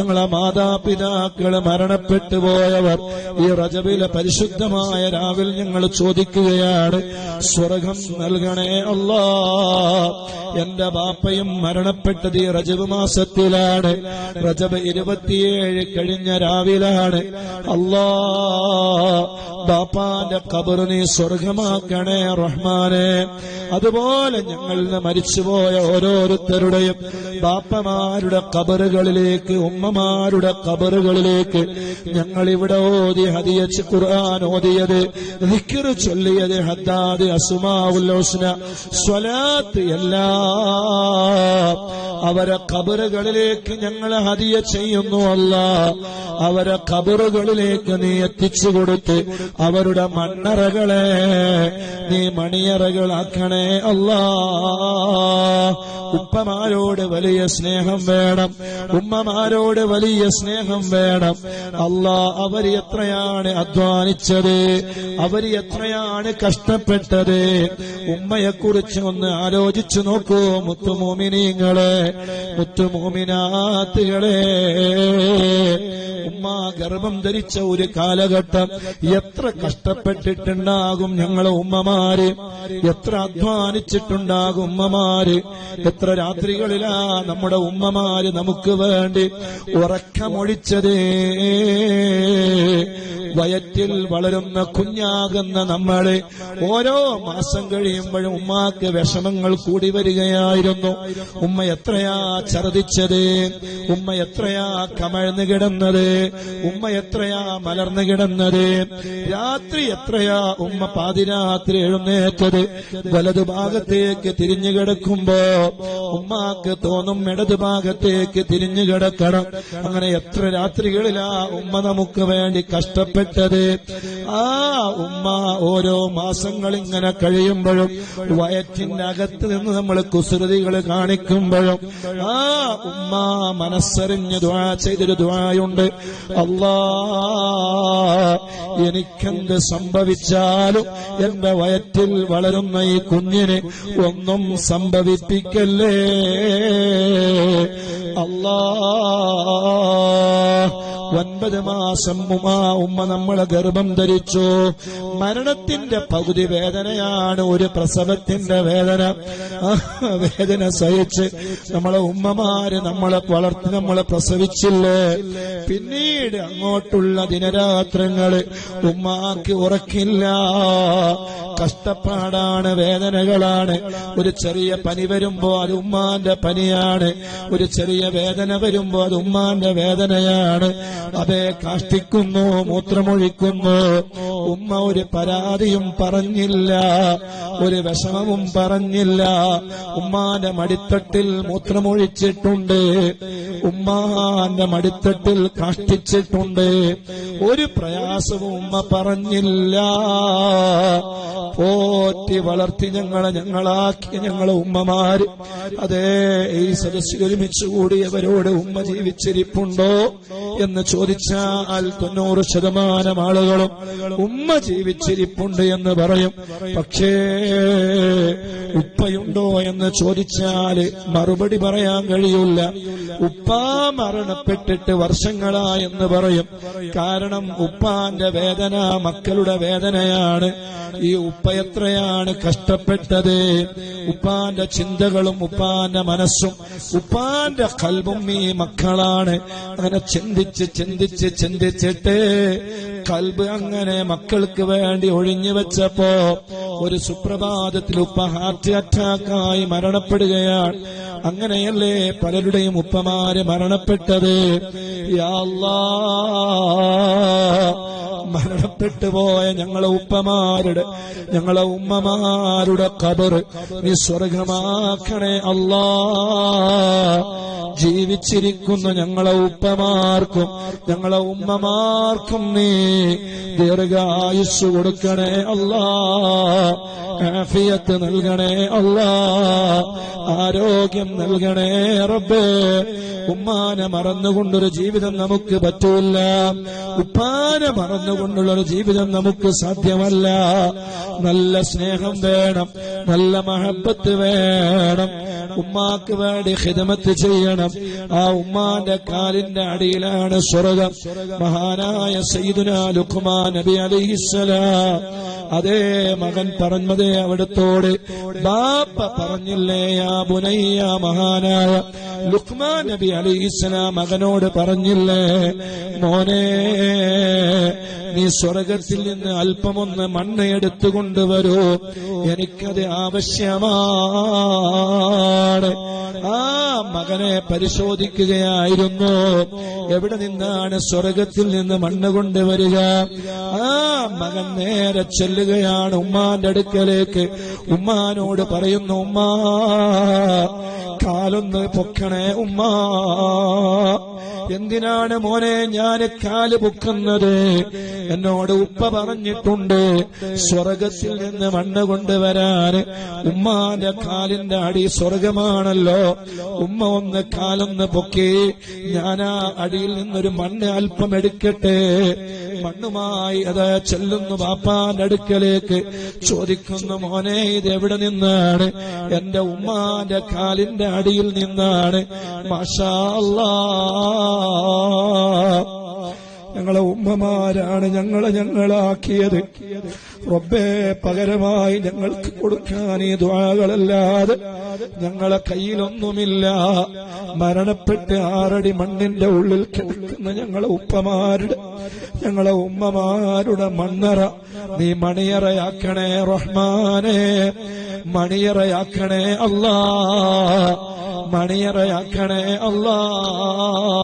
ഞങ്ങളെ മാതാപിതാക്കൾ മരണപ്പെട്ടു പോയവർ ഈ റജബിലെ പരിശുദ്ധമായ രാവിൽ ഞങ്ങൾ ചോദിക്കുകയാണ് സ്വർഗം നൽകണേ അല്ലാ എന്റെ ബാപ്പയും മരണപ്പെട്ടത് ഈ റജബ് മാസത്തിലാണ്. റജബ് ഇരുപത്തിയേഴ് കഴിഞ്ഞ രാവിലാണ്. അല്ലാ ബാപ്പാന്റെ കബർ നീ സ്വർഗമാക്കണേ റഹ്മാനെ. അതുപോലെ ഞങ്ങളിൽ മരിച്ചുപോയ ഓരോരുത്തരുടെയും ബാപ്പമാരുടെ കബറുകളിലേക്ക് ഉമ്മമാരുടെ കബറുകളിലേക്ക് ഞങ്ങൾ ഇവിടെ ഓതി ഹതിയച്ച് ഖുർആൻ ഓതിയത് ദിക്ർ ചൊല്ലിയത് ഹദ്ദാദ് അസുമാവുല്ലോസ്ന സ്വലാത്ത് എല്ലാ അവരെ കബറുകളിലേക്ക് ഞങ്ങൾ ഹതിയ ചെയ്യുന്നു അല്ല. അവരെ കബറുകളിലേക്ക് നീ എത്തിച്ചു കൊടുത്ത് അവരുടെ മണ്ണറകളെ നീ മണിയറകളാക്കണേ അല്ലാ. ഉപ്പമാരോട് വലിയ സ്നേഹം വേണം. ഉമ്മമാരോട് വലിയ സ്നേഹം വേണം. അല്ലാ അവർ എത്രയാണ് അധ്വാനിച്ചത്? അവർ എത്രയാണ് കഷ്ടപ്പെട്ടത്? ഉമ്മയെക്കുറിച്ച് ഒന്ന് ആലോചിച്ചു നോക്കൂ മുത്തുമോമിനീങ്ങളെ മുത്തുമോമിനാത്തുകളെ. ഗർഭം ധരിച്ച ഒരു കാലഘട്ടം എത്ര കഷ്ടപ്പെട്ടിട്ടുണ്ടാകും ഞങ്ങളെ ഉമ്മമാര്? എത്ര അധ്വാനിച്ചിട്ടുണ്ടാകും ഉമ്മമാര്? എത്ര രാത്രികളിലാ നമ്മുടെ ഉമ്മമാര് നമുക്ക് വേണ്ടി ഉറക്കമൊഴിച്ചതേ? വയറ്റിൽ വളരുന്ന കുഞ്ഞാകുന്ന നമ്മളെ ഓരോ മാസം കഴിയുമ്പോഴും ഉമ്മാക്ക് വിഷമങ്ങൾ കൂടി വരികയായിരുന്നു. ഉമ്മ എത്രയാ ഛർദിച്ചത്? ഉമ്മ എത്രയാ കമഴ്ന്നു കിടന്നത്? ഉമ്മ എത്രയാ മലർന്നു കിടന്നത്? രാത്രി എത്രയാ ഉമ്മ പാതിരാത്രി എഴുന്നേറ്റത്? വലതു ഭാഗത്തേക്ക് തിരിഞ്ഞു കിടക്കുമ്പോ ഉമ്മാക്ക് തോന്നും ഇടതു ഭാഗത്തേക്ക് തിരിഞ്ഞു കിടക്കണം. അങ്ങനെ എത്ര രാത്രികളിലാ ഉമ്മ നമുക്ക് വേണ്ടി കഷ്ടപ്പെട്ടത് ആ ഉമ്മ ഓരോ മാസങ്ങൾ ഇങ്ങനെ കഴിയുമ്പോഴും വയറ്റിന്റെ അകത്ത് നിന്ന് നമ്മൾ കുസൃതികൾ കാണിക്കുമ്പോഴും ആ ഉമ്മ മനസ്സറിഞ്ഞ് ദ്വാ ചെയ്തൊരു ദ്വായുണ്ട്. അല്ലാ എനിക്കെന്ത് സംഭവിച്ചാലും എന്റെ വയറ്റിൽ വളരുന്ന ഈ കുഞ്ഞിന് ഒന്നും സംഭവിപ്പിക്കല്ലേ? അല്ലാ ഒൻപത് മാസം ഉമാ ഉമ്മ നമ്മളെ ഗർഭം ധരിച്ചു. മരണത്തിന്റെ പകുതി വേദനയാണ് ഒരു പ്രസവത്തിന്റെ വേദന. വേദന സഹിച്ച് നമ്മളെ ഉമ്മമാര് നമ്മളെ വളർത്തി നമ്മളെ പ്രസവിച്ചില്ലേ? പിന്നീട് അങ്ങോട്ടുള്ള ദിനരാത്രങ്ങൾ ഉമ്മാക്ക് ഉറക്കില്ല. കഷ്ടപ്പാടാണ് വേദനകളാണ്. ഒരു ചെറിയ പനി വരുമ്പോ അത് ഉമ്മാന്റെ പനിയാണ്. ഒരു ചെറിയ വേദന വരുമ്പോ അത് ഉമ്മാന്റെ വേദനയാണ്. അതെ കാഷ്ടിക്കുന്നു മൂത്രമൊഴിക്കുന്നു. ഉമ്മ ഒരു പരാതിയും പറഞ്ഞില്ല. ഒരു വിഷമവും പറഞ്ഞില്ല. ഉമ്മാന്റെ മടിത്തട്ടിൽ മൂത്രമൊഴിച്ചിട്ടുണ്ട്. ഉമ്മാന്റെ മടിത്തട്ടിൽ കാഷ്ടിച്ചിട്ടുണ്ട്. ഒരു പ്രയാസവും ഉമ്മ പറഞ്ഞില്ല. പോറ്റി വളർത്തി ഞങ്ങളെ ഞങ്ങളാക്കി ഞങ്ങളെ ഉമ്മമാര്. അതേ ഈ സദസ്സിൽ ഒരുമിച്ച് കൂടിയവരോട് ഉമ്മ ജീവിച്ചിരിപ്പുണ്ടോ എന്ന് ചോദിച്ചാൽ തൊണ്ണൂറ് ശതമാനം ആളുകളും ഉമ്മ ജീവിച്ചിരിപ്പുണ്ട് എന്ന് പറയും. പക്ഷേ ഉപ്പയുണ്ടോ എന്ന് ചോദിച്ചാൽ മറുപടി പറയാൻ കഴിയില്ല. ഉപ്പ മരണപ്പെട്ടിട്ട് വർഷങ്ങളാ എന്ന് പറയും. കാരണം ഉപ്പാന്റെ വേദന മക്കളുടെ വേദനയാണ്. ഈ ഉപ്പ എത്രയാണ് കഷ്ടപ്പെട്ടത്? ഉപ്പാന്റെ ചിന്തകളും ഉപ്പാന്റെ മനസ്സും ഉപ്പാന്റെ കൽവും ഈ മക്കളാണ്. അങ്ങനെ ചിന്തിച്ച് ചിന്തിച്ച് ചിന്തിച്ചിട്ട് കൽബ് അങ്ങനെ മക്കൾക്ക് വേണ്ടി ഒഴിഞ്ഞു വെച്ചപ്പോ ഒരു സുപ്രഭാതത്തിൽ ഉപ്പ ഹാർട്ട് അറ്റാക്കായി മരണപ്പെടുകയാണ്. അങ്ങനെയല്ലേ പലരുടെയും ഉപ്പമാര് മരണപ്പെട്ടത്? യാ മരണപ്പെട്ടു പോയ ഞങ്ങളെ ഉപ്പമാരുടെ ഞങ്ങളെ ഉമ്മമാരുടെ കബർ നീ സ്വർഗമാക്കണേ അല്ലാ. ജീവിച്ചിരിക്കുന്ന ഞങ്ങളെ ഉപ്പമാർക്കും ഞങ്ങളെ ഉമ്മമാർക്കും നീ ദീർഘായുസ് കൊടുക്കണേ അല്ലാ. ആഫിയത്ത് നൽകണേ അല്ലാ. ആരോഗ്യം നൽകണേ റബ്ബേ. ഉമ്മാനെ മറന്നുകൊണ്ടൊരു ജീവിതം നമുക്ക് പറ്റൂല ഉപ്പാനെ മറന്നുകൊണ്ടുള്ളൊരു ജീവിതം നമുക്ക് സാധ്യമല്ല. നല്ല സ്നേഹം വേണം നല്ല മഹബത്ത് വേണം ഉമ്മാക്ക് വേണ്ടി ഹിതമത്ത് ചെയ്യണം. ആ ഉമ്മാന്റെ കാലിന്റെ അടിയിലാണ് സ്വർഗം. മഹാനായ സയ്യിദുന ലുഖ്മാൻ നബി അലൈഹിസ്സലാം അതേ മകൻ പറഞ്ഞതേ അവിടത്തോട് ബാപ്പ പറഞ്ഞില്ലേ ആ ബുനയ്യ മഹാനായ ലുക്മാൻ നബി അലി ഇസ്ലാം മകനോട് പറഞ്ഞില്ലേ മോനെ നീ സ്വർഗത്തിൽ നിന്ന് അല്പമൊന്ന് മണ്ണ് എടുത്തുകൊണ്ടുവരൂ എനിക്കത് ആവശ്യമാണ്. ആ മകനെ പരിശോധിക്കുകയായിരുന്നു. എവിടെ നിന്നാണ് സ്വർഗത്തിൽ നിന്ന് മണ്ണ് കൊണ്ടുവരിക ആ മകൻ നേരെ ചെല്ലുകയാണ് ഉമ്മാന്റെ അടുക്കലേക്ക്. ഉമ്മാനോട് പറയുന്നു ഉമ്മാ കാലൊന്ന് പൊക്കണേ ഉമ്മ. എന്തിനാണ് മോനെ ഞാൻ കാൽ പൊക്കുന്നത്? എന്നോട് ഉപ്പ പറഞ്ഞിട്ടുണ്ട് സ്വർഗത്തിൽ നിന്ന് മണ്ണ് കൊണ്ടുവരാൻ. ഉമ്മാന്റെ കാലിന്റെ അടി സ്വർഗമാണല്ലോ. ഉമ്മ ഒന്ന് കാലൊന്ന് പൊക്കി ആ അടിയിൽ നിന്നൊരു മണ്ണ് അല്പം എടുക്കട്ടെ. മണ്ണുമായി അത് ചെല്ലുന്നു ബാപ്പാന്റെ അടുക്കലേക്ക്. ചോദിക്കുന്നു മോനെ ഇത് എവിടെ നിന്നാണ്? എന്റെ ഉമ്മാന്റെ കാലിന്റെ അടിയിൽ നിന്നാണ്. മഷാ ഞങ്ങളെ ഉമ്മമാരാണ് ഞങ്ങളെ ഞങ്ങളാക്കിയത്. റബ്ബേ പകരമായി ഞങ്ങൾക്ക് കൊടുക്കാൻ ഈ ദ്വാകളല്ലാതെ ഞങ്ങളെ കയ്യിലൊന്നുമില്ല. മരണപ്പെട്ട് ആറടി മണ്ണിന്റെ ഉള്ളിൽ കിടക്കുന്ന ഞങ്ങളെ ഉപ്പമാരുടെ ഞങ്ങളെ ഉമ്മമാരുടെ മണ്ണറ നീ മണിയറയാക്കണേ റഹ്മാനെ മണിയറയാക്കണേ അല്ലാ മണിയറയാക്കണേ അല്ലാ